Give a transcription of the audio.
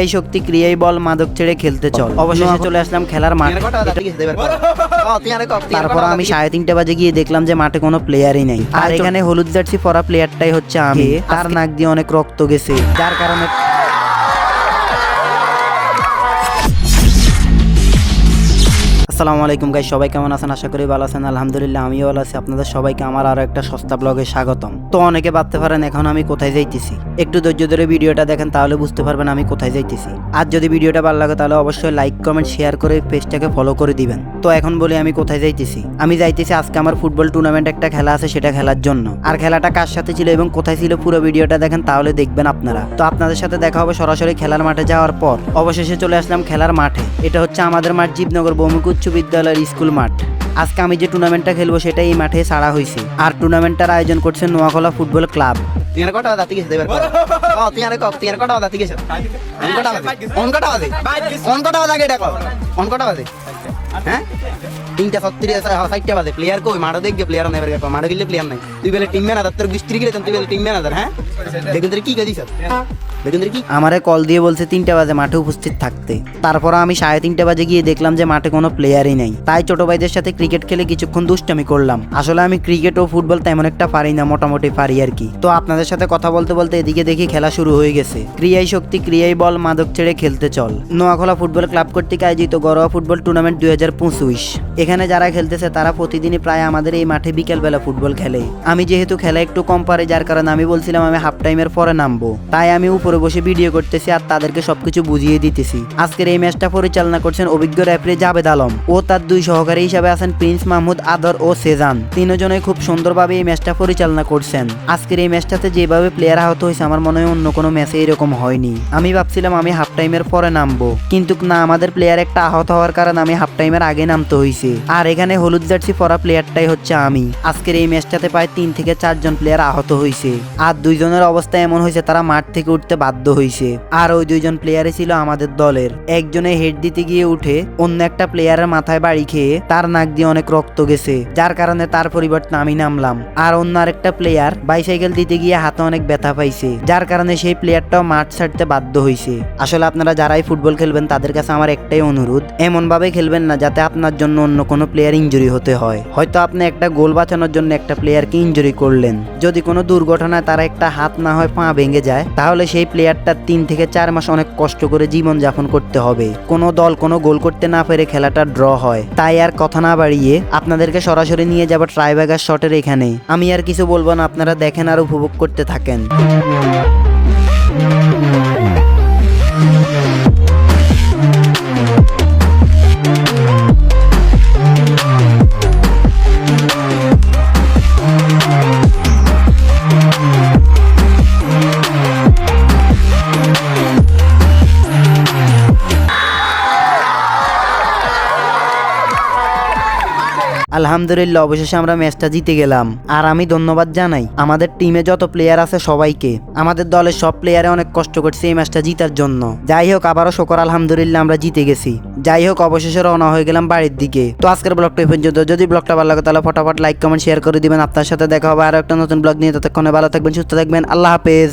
এই শক্তি ক্রিয়াই বল মাদক ছেড়ে খেলতে চল। অবশেষে চলে। আসলাম খেলার মাঠে। তারপর আমি সাড়ে তিনটে বাজে গিয়ে দেখলাম যে মাঠে কোনো প্লেয়ারই নেই। আর এখানে হলুদ জার্সি পরা প্লেয়ারটাই হচ্ছে আমি। তার নাক দিয়ে অনেক রক্ত গেছে। যার কারণে আসসালামু আলাইকুম গাই সবাই কেমন আছেন? আশা করি ভালো আছেন। আলহামদুলিল্লাহ, আমিও ভালো আছি। আপনাদের সবাইকে আমার আরও একটা সস্তা ব্লগে স্বাগতম। তো অনেকে ভাবতে পারেন, এখন আমি কোথায় যাইতেছি? একটু ধৈর্য ধরে ভিডিওটা দেখেন, তাহলে বুঝতে পারবেন আমি কোথায় যাইতেছি। আর যদি ভিডিওটা ভালো লাগে, তাহলে অবশ্যই লাইক কমেন্ট শেয়ার করে পেজটাকে ফলো করে দিবেন। তো এখন বলি আমি কোথায় যাইতেছি? আমি যাইতেছি আজকে আমার ফুটবল টুর্নামেন্ট একটা খেলা আছে, সেটা খেলার জন্য। আর খেলাটা কার সাথে ছিল এবং কোথায় ছিল পুরো ভিডিওটা দেখেন, তাহলে দেখবেন আপনারা। তো আপনাদের সাথে দেখা হবে সরাসরি খেলার মাঠে যাওয়ার পর। অবশেষে চলে আসলাম খেলার মাঠে। এটা হচ্ছে আমাদের মাঠ, জীবনগর উচ্চ বিদ্যালয়ের স্কুল মাঠ। আজকে আমি যে টুর্নামেন্টটা খেলব সেটা এই মাঠে ছাড়া হয়েছে আর টুর্নামেন্টটার আয়োজন করছে নোয়াখলা ফুটবল ক্লাব। হ্যাঁ? তিনটা ষাটটা বাজে। নাই নাই। তুই হ্যাঁ? তোর কি আমারে কল দিয়ে বলছে তিনটা বাজে মাঠে উপস্থিত থাকতে। তারপর আমি সাড়ে তিনটা বাজে গিয়ে দেখলাম যে মাঠে কোনো প্লেয়ারই নেই। তাই ছোট ভাইদের সাথে ক্রিকেট খেলে কিছুক্ষণ দুষ্টামি করলাম। আসলে আমি ক্রিকেট ও ফুটবল তেমন একটা পারি না, মোটামুটি পারি আর কি। তো আপনাদের সাথে কথা বলতে বলতে এদিকে দেখি খেলা শুরু হয়ে গেছে। ক্রিয়াই শক্তি, ক্রিয়াই বল, মাদক ছেড়ে খেলতে চল। নোয়াখলা ফুটবল ক্লাব কর্তৃক আয়োজিত ঘরোয়া ফুটবল টুর্নামেন্ট দুই হাজার পঁচিশ। এখানে যারা খেলতেছে, তারা প্রতিদিনই প্রায় আমাদের এই মাঠে বিকেলবেলা ফুটবল খেলে। আমি যেহেতু খেলা একটু কম পারে, যার কারণে আমি বলছিলাম আমি হাফ টাইমের পরে নামবো। তাই আমি উপরে বসে ভিডিও করতেছি আর তাদেরকে সবকিছু বুঝিয়ে দিতেছি। আজকের এই ম্যাচটা পরিচালনা করছেন অভিজ্ঞ রেফারি জাবেদ আলম ও তার দুই সহকারী হিসাবে আছেন প্রিন্স মাহমুদ আদর ও সেজান। তিনজনই খুব সুন্দরভাবে এই ম্যাচটা পরিচালনা করছেন। আজকের এই ম্যাচটাতে যেভাবে প্লেয়ার আহত হয়েছে, আমার মনে হয় অন্য কোনো ম্যাচে এরকম হয়নি। আমি ভাবছিলাম আমি হাফ টাইমের পরে নামবো। কিন্তু না, আমাদের প্লেয়ার একটা আহত হওয়ার কারণে আমি হাফ টাইমের আগে নামতে হয়েছে। আর এখানে হলুদ জার্সি পরা প্লেয়ারটাই হচ্ছে আমি। আজকের এই ম্যাচটাতে প্রায় তিন থেকে চারজন প্লেয়ার আহত হয়েছে। আর দুইজনের অবস্থা এমন হয়েছে, তারা মাঠ থেকে উঠতে বাধ্য হয়েছে আর ওই দুইজন প্লেয়ারই ছিল আমাদের দলের। একজনে হেড দিতে গিয়ে উঠে অন্য একটা প্লেয়ারের মাথায় বাড়ি খেয়ে তার নাক দিয়ে অনেক রক্ত গেছে, যার কারণে তার পরিবর্তে আমি নামলাম। আর অন্য আরেকটা প্লেয়ার বাইসাইকেল দিতে গিয়ে হাতে অনেক ব্যথা পাইছে, যার কারণে সেই প্লেয়ারটাও মাঠ ছাড়তে বাধ্য হয়েছে আসলে আপনারা যারাই ফুটবল খেলবেন, তাদের কাছে আমার একটাই অনুরোধ এমন ভাবে খেলবেন না যাতে আপনার জন্য অন্য কোনো প্লেয়ার ইনজুরি হতে হয়। হয়তো আপনি একটা গোল বাঁচানোর জন্য একটা প্লেয়ারকে ইঞ্জুরি করলেন। যদি কোনো দুর্ঘটনায় তারা একটা হাত না হয় পা ভেঙে যায়, তাহলে সেই প্লেয়ারটার তিন থেকে চার মাস অনেক কষ্ট করে জীবন যাপন করতে হবে। কোনো দল কোনো গোল করতে না পেরে খেলাটা ড্র হয়। তাই আর কথা না বাড়িয়ে আপনাদেরকে সরাসরি নিয়ে যাব ট্রাইব্যাগার শটের এখানে। আমি আর কিছু বলব না, আপনারা দেখেন আর উপভোগ করতে থাকেন। আলহামদুলিল্লাহ, অবশেষে আমরা ম্যাচটা জিতে গেলাম। আর আমি ধন্যবাদ জানাই আমাদের টিমে যত প্লেয়ার আছে সবাইকে। আমাদের দলের সব প্লেয়ারে অনেক কষ্ট করছে এই ম্যাচটা জিতার জন্য। যাই হোক, আবারও শকর, আলহামদুলিল্লাহ, আমরা জিতে গেছি। যাই হোক, অবশেষে রওনা হয়ে গেলাম বাড়ির দিকে। তো আজকের ব্লগটা পর্যন্ত। যদি ব্লগটা ভালো লাগে, তাহলে ফটাফট লাইক কমেন্ট শেয়ার করে দিবেন। আপনার সাথে দেখা হবে আরও একটা নতুন ব্লগ নিয়ে। ততক্ষণে ভালো থাকবেন, সুস্থ থাকবেন। আল্লাহ হাফেজ।